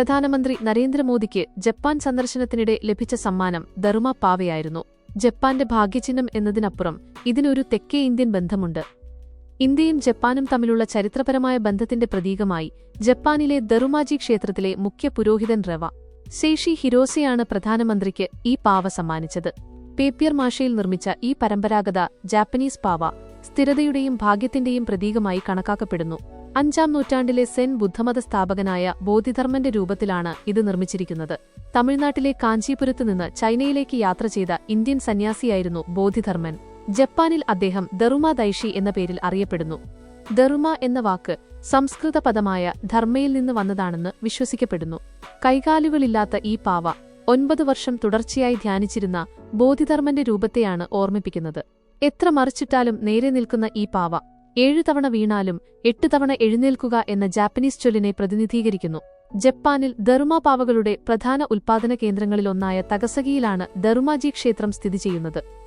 പ്രധാനമന്ത്രി നരേന്ദ്രമോദിക്ക് ജപ്പാൻ സന്ദർശനത്തിനിടെ ലഭിച്ച സമ്മാനം ദറുമ പാവയായിരുന്നു. ജപ്പാന്റെ ഭാഗ്യചിഹ്നം എന്നതിനപ്പുറം ഇതിനൊരു തെക്കേ ഇന്ത്യൻ ബന്ധമുണ്ട്. ഇന്ത്യയും ജപ്പാനും തമ്മിലുള്ള ചരിത്രപരമായ ബന്ധത്തിന്റെ പ്രതീകമായി ജപ്പാനിലെ ദറുമാജി ക്ഷേത്രത്തിലെ മുഖ്യ പുരോഹിതൻ റവ ശേഷി ഹിരോസയാണ് പ്രധാനമന്ത്രിക്ക് ഈ പാവ സമ്മാനിച്ചത്. പേപ്പിയർ മാഷയിൽ നിർമ്മിച്ച ഈ പരമ്പരാഗത ജാപ്പനീസ് പാവ സ്ഥിരതയുടെയും ഭാഗ്യത്തിന്റെയും പ്രതീകമായി കണക്കാക്കപ്പെടുന്നു. അഞ്ചാം നൂറ്റാണ്ടിലെ സെൻ ബുദ്ധമത സ്ഥാപകനായ ബോധിധർമ്മന്റെ രൂപത്തിലാണ് ഇത് നിർമ്മിച്ചിരിക്കുന്നത്. തമിഴ്നാട്ടിലെ കാഞ്ചീപുരത്ത് നിന്ന് ചൈനയിലേക്ക് യാത്ര ചെയ്ത ഇന്ത്യൻ സന്യാസിയായിരുന്നു ബോധിധർമ്മൻ. ജപ്പാനിൽ അദ്ദേഹം ദറുമ ദൈഷി എന്ന പേരിൽ അറിയപ്പെടുന്നു. ദറുമ എന്ന വാക്ക് സംസ്കൃത പദമായ ധർമ്മയിൽ നിന്ന് വന്നതാണെന്ന് വിശ്വസിക്കപ്പെടുന്നു. കൈകാലുകളില്ലാത്ത ഈ പാവ ഒൻപത് വർഷം തുടർച്ചയായി ധ്യാനിച്ചിരുന്ന ബോധിധർമ്മന്റെ രൂപത്തെയാണ് ഓർമ്മിപ്പിക്കുന്നത്. എത്ര മറിച്ചിട്ടാലും നേരെ നിൽക്കുന്ന ഈ പാവ ഏഴു തവണ വീണാലും എട്ട് തവണ എഴുന്നേൽക്കുക എന്ന ജാപ്പനീസ് ചൊല്ലിനെ പ്രതിനിധീകരിക്കുന്നു. ജപ്പാനിൽ ദറുമ പാവകളുടെ പ്രധാന ഉൽപാദന കേന്ദ്രങ്ങളിലൊന്നായ തകസകിയിലാണ് ദറുമാജി ക്ഷേത്രം സ്ഥിതി ചെയ്യുന്നത്.